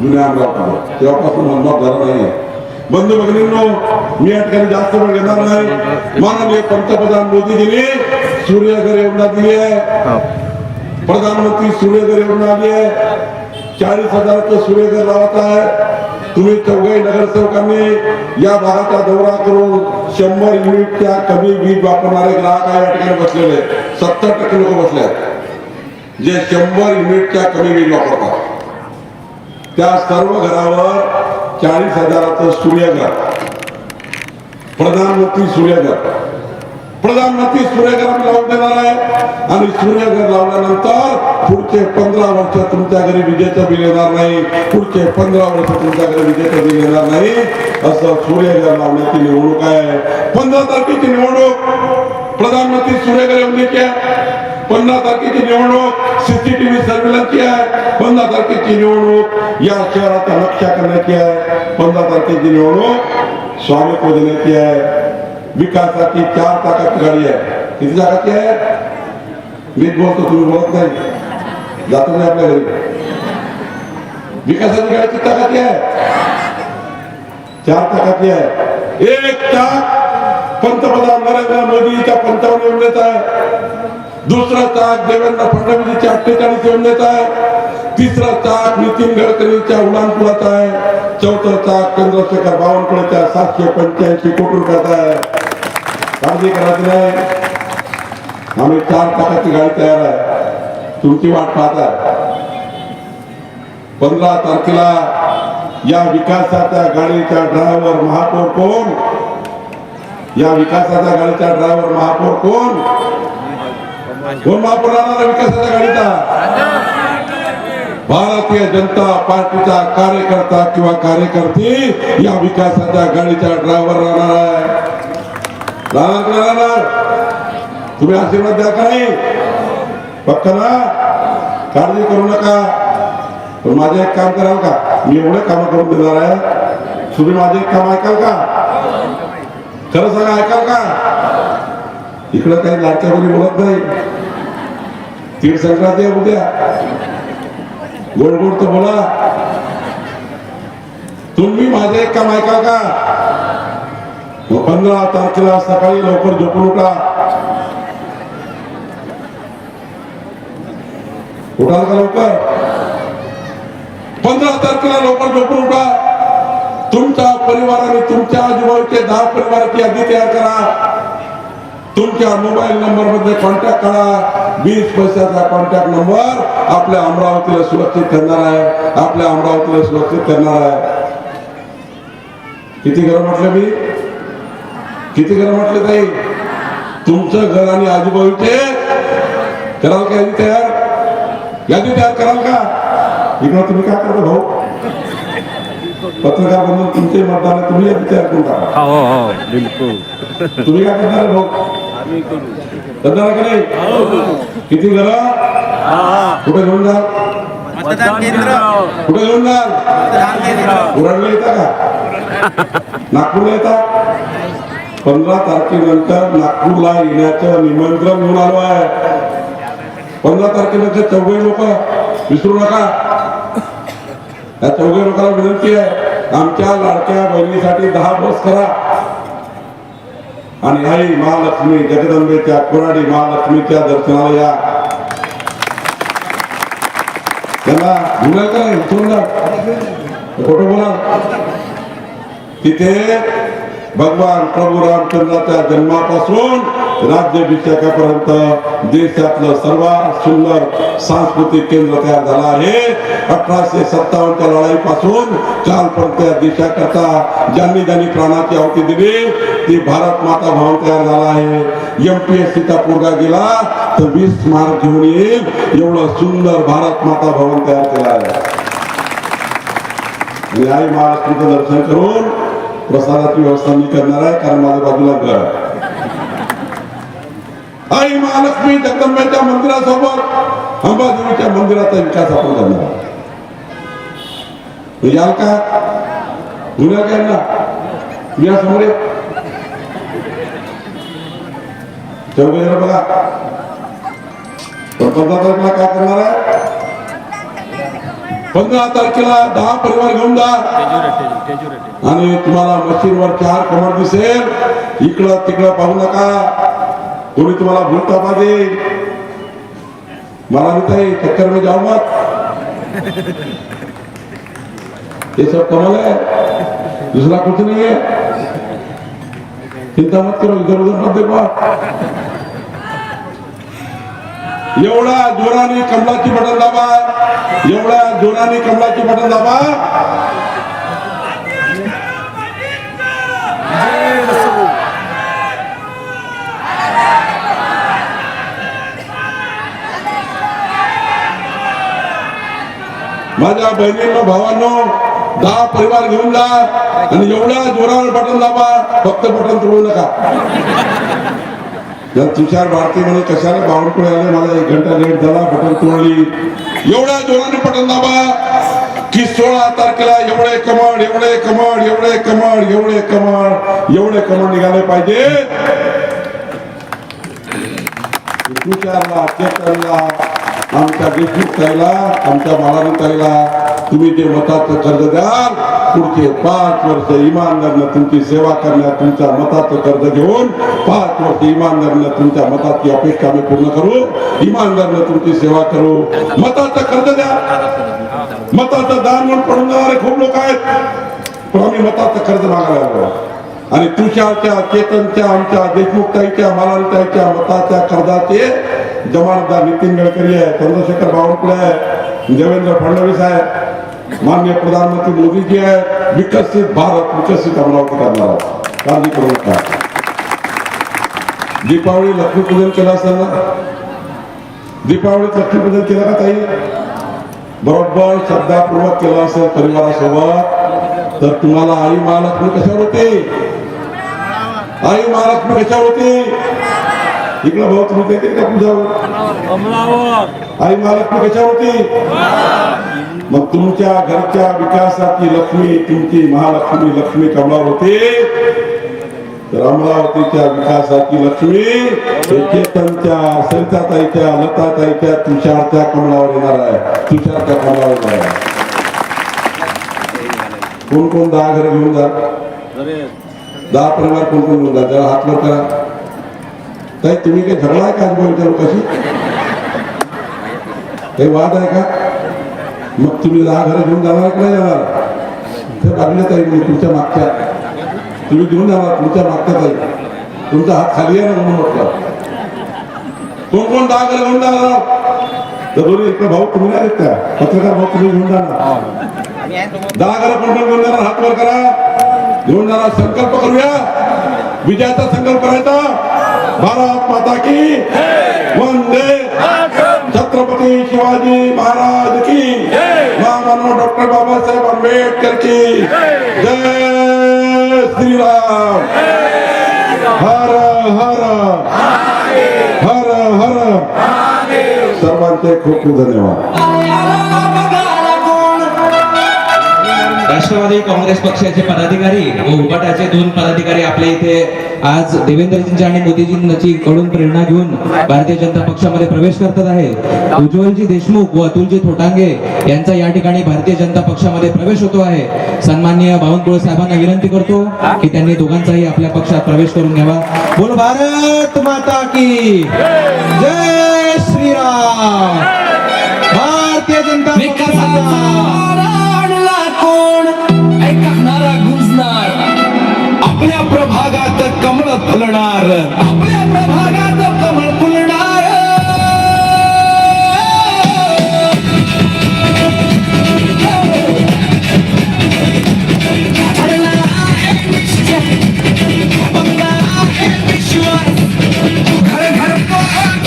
जुन्या अमरावतीला तेव्हापासून मनमात झाला नाही बंधू भगिनींनो मी या ठिकाणी जास्त वेळ घेणार नाही. माननीय पंतप्रधान मोदीजींनी सूर्यघर योजना दिली आहे. प्रधानमंत्री सूर्यघर योजना आली आहे. चाळीस हजाराचं सूर्यघर लावत आहे. तुम्ही चौघाही नगरसेवकांनी या भागाचा दौरा करून शंभर युनिटच्या कमी वीज वापरणारे ग्राहक या ठिकाणी बसलेले सत्तर टक्के लोक बसले आहेत. जे शंभर युनिटच्या कमी वीज वापरतात. त्या सर्व घरावर चाळीस हजाराचं सूर्यघर. प्रधानमंत्री सूर्यघर. प्रधानमंत्री सूर्यघर लावून देणार आहे. आणि सूर्यघर लावल्यानंतर पुढचे पंधरा वर्ष तुमच्या घरी विजेचं बिल येणार नाही. पुढचे पंधरा वर्ष तुमच्या घरी विजेचं बिल येणार नाही. असं सूर्यघर लावण्याची निवडणूक आहे. पंधरा तारखेची निवडणूक. प्रधानमंत्री सूर्यघर योजनेची आहे. पंधरा तारखेची निवडणूक. सीसीटीव्ही सर्व्हिलन्सची आहे. पंधरा तारखेची निवडणूक. या शहराचा रक्षा करण्याची आहे. पंधरा तारखेची निवडणूक. स्वामी देण्याची आहे. विकासाची चार ताकद गाडी आहे. किती जागाची आहे? मीच बोलतो तुम्ही बोलत नाही. जातो नाही आपल्या घरी. विकासाची गाडी किती आहे? चार चाकाची आहे. एक ताक पंतप्रधान नरेंद्र मोदीच्या पंचावन्न योजनेचा आहे. दुसरा ताक देवेंद्र फडणवीसच्या अठ्ठेचाळीस योजनेचा आहे. तिसरा ताक नितीन गडकरींच्या उडानपुराचा आहे. चौथा चाक चंद्रशेखर बावनकुळेच्या सातशे पंच्याऐंशी कोटी रुपयाचा आहे. काळजी करायची नाही? आम्ही चार ताकाची गाडी तयार आहे. तुमची वाट पाहत आहे. पंधरा तारखेला या विकासाच्या गाडीच्या ड्रायव्हर महापौर कोण? या विकासाच्या गाडीचा ड्रायव्हर महापौर कोण? कोण महापौर राहणार विकासाच्या गाडीचा. भारतीय जनता पार्टीचा कार्यकर्ता किंवा कार्यकर्ती या विकासाच्या गाडीचा ड्रायव्हर राहणार आहे. राहणार तुम्ही आशीर्वाद द्या का नाही फक्त ना. काळजी करू नका. पण माझे एक काम कराल का? मी एवढे काम करून देणार आहे. तुम्ही माझे एक काम ऐकाल का? खरं सांगा ऐकाल का? इकडं काही लाडक्या कोणी बोलत नाही. तीळ संक्रांती आहे उद्या गोड गोड तर बोला तुम्ही माझे एक काम ऐकाल का। पंधरा तारखेला सकाळी लवकर झोपून उठा। उठाल का लवकर पंधरा तारखेला लवकर झोपून उठा तुमच्या परिवाराने तुमच्या आजूबाजूचे दहा परिवाराची यादी तयार करा। तुमच्या मोबाईल नंबर मध्ये कॉन्टॅक्ट करा। वीस पैशाचा कॉन्टॅक्ट नंबर आपल्या अमरावतीला सुरक्षित करणार आहे. आपल्या अमरावतीला सुरक्षित करणार आहे. किती घर म्हटलं मी? किती घर म्हटलं ताई? तुमचं घर आणि आजूबाजूचे कराल का यादी तयार? यादी तयार कराल का? इकडं तुम्ही काय करता भाऊ? पत्रकार बनून तुमचे मतदान तुम्ही यादी तयार करून टाका. हो हो बिलकुल. तुम्ही काय करणार भाऊ? करणार का नाही? किती घर कुठे घेऊन जा? मतदान केंद्र. कुठे घेऊन जा? मतदान केंद्र. उरणला येता का? नागपूरला येता? पंधरा तारखेनंतर नागपूरला येण्याचं निमंत्रण घेऊन आलो आहे. पंधरा तारखेनंतर चौघे लोक विसरू नका. या चौघे लोकांना विनंती आहे आमच्या लाडक्या बहिणीसाठी दहा बस करा. आणि आई महालक्ष्मी जगदंबेच्या कोराडी महालक्ष्मीच्या दर्शनाला या त्यांना भुलाल का बोला. तिथे भगवान प्रभू रामचंद्राच्या जन्मापासून राज्याभिषेकापर्यंत देशातलं सर्वात सुंदर सांस्कृतिक केंद्र तयार झालं आहे. अठराशे सत्तावन्नच्या लढाईपासून कालपर्यंत या देशाकरता. ज्यांनी ज्यांनी प्राणाची आहुती दिली ती भारत माता भवन तयार झाला आहे. एमपीएससीचा पोरगा गेला तर वीस मार्क घेऊन येईल. एवढं सुंदर भारत माता भवन तयार केलं आहे. आई महालक्ष्मीचं दर्शन करून प्रसादाची व्यवस्था मी करणार आहे कारण माझ्या बाजूला घर आई महालक्ष्मी जगदंबेच्या मंदिरासोबत अंबादेवीच्या मंदिराचा विकास आपण करणार. मग याल का? गुन्हा काय ना मी या. समोर जण बघा. पण पंधरा तारखेला काय करणार आहे? पंधरा तारखेला दहा परिवार घेऊन जा. आणि तुम्हाला मशीनवर चार कमर दिसेल. इकडं तिकडं पाहू नका. कोणी तुम्हाला भूलता पाहिजे? मला नहीं चक्कर में जाऊ मत. ये सब कमल है दूसरा कुछ नहीं है। चिंता मत करो इधर उधर मत देखो। जोराने कमलाची बटन दाबा एवढ्या जोराने कमलाची बटन दाबा माझ्या बहिणींनो भावांनो दहा परिवार घेऊन जा आणि एवढ्या जोरावर बटन दाबा फक्त बटन तुळू नका. जर तुषार भारती म्हणे कशाला बावनकुळे आले? मला एक घंटा लेट झाला बटन तोडली. एवढ्या जोराने बटन दाबा की सोळा तारखेला एवढे कमळ एवढे कमळ एवढे कमळ एवढे कमळ एवढे कमळ निघाले पाहिजे. तुषारला चेतनला आमच्या देशमुख ताईला आमच्या मालानी ताईला तुम्ही जे मताचं कर्ज द्याल पुढचे पाच वर्ष इमानदारनं तुमची सेवा करण्यात तुमच्या मताचं कर्ज घेऊन पाच वर्ष इमानदारनं तुमच्या मताची अपेक्षा आम्ही पूर्ण करू. इमानदारनं तुमची सेवा करू. मताचं कर्ज द्या. मताचं दान म्हणून पडून जाणारे खूप लोक आहेत. पण आम्ही मताचं कर्ज मागायला आलो. आणि तुषारच्या चेतनच्या आमच्या देशमुखताईच्या मालांताईच्या मताच्या कर्जाचे जमानदार नितीन गडकरी आहे चंद्रशेखर बावनकुळे आहे देवेंद्र फडणवीस आहे माननीय प्रधानमंत्री मोदीजी आहे विकसित भारत विकसित अमरावती करणार काळजी करू नका दीपावली लक्ष्मीपूजन केलं असेल ना? दीपावलीत लक्ष्मीपूजन केलं का ताई? बरोबर श्रद्धापूर्वक केलं असेल परिवारासोबत. तर तुम्हाला आई महालक्ष्मी कशावर होती? आई महालक्ष्मी कशावर होती? इकडे भाऊ तुम्ही देते का पूजावर आई महालक्ष्मी कशा होती मग तुमच्या घरच्या विकासाची लक्ष्मी तुमची महालक्ष्मी लक्ष्मी कमलावर होती तर अमरावतीच्या विकासाची लक्ष्मी हे चेतनच्या सरिताताईच्या लताताईच्या तुषारच्या कमलावर येणार आहे. तुषारच्या कमलावर येणार आहे. कोण कोण दहा घर घेऊन जा? दहा परिवार कोण कोण घेऊन जा? जरा हात करा. साहेब तुम्ही काही धरला आहे का आजोबा लोकांशी? काही वाद आहे का? मग तुम्ही दहा घरं घेऊन जाणार की नाही जाणार? ते बाजूला ताई म्हणजे तुमच्या मागच्या. तुम्ही घेऊन जाणार तुमच्या मागच्या ताई. तुमचा हात खाली आहे ना म्हणून म्हटलं. कोण कोण दहा घरं घेऊन जाणार? तर दोन्ही इकडे भाऊ तुम्ही नाही त्या पत्रकार भाऊ तुम्ही घेऊन जाणार. दहा घरं कोण कोण घेऊन जाणार? हात वर करा. घेऊन जाणार. संकल्प करूया. विजयाचा संकल्प करायचा भारत माता की वंदे छत्रपती शिवाजी महाराज की मानव डॉक्टर बाबासाहेब आंबेडकर की जय श्रीराम। हर हर। हर हर। सर्वांचे खूप खूप धन्यवाद. राष्ट्रवादी काँग्रेस पक्षाचे पदाधिकारी व उपाटाचे दोन पदाधिकारी आपल्या इथे आज देवेंद्रजींची आणि मोदीजींची कडून प्रेरणा घेऊन भारतीय जनता पक्षामध्ये प्रवेश करतात आहे उज्ज्वलजी देशमुख व अतुलजी थोटांगे यांचा या ठिकाणी भारतीय जनता पक्षामध्ये प्रवेश होतो आहे. सन्माननीय बावनकुळे साहेबांना विनंती करतो की त्यांनी दोघांचाही आपल्या पक्षात प्रवेश करून घ्यावा. बोल भारत माता की जय श्रीराम. भारतीय जनता कोण? ऐकणारा गुंजणार प्रभागात कमळ फुलणार.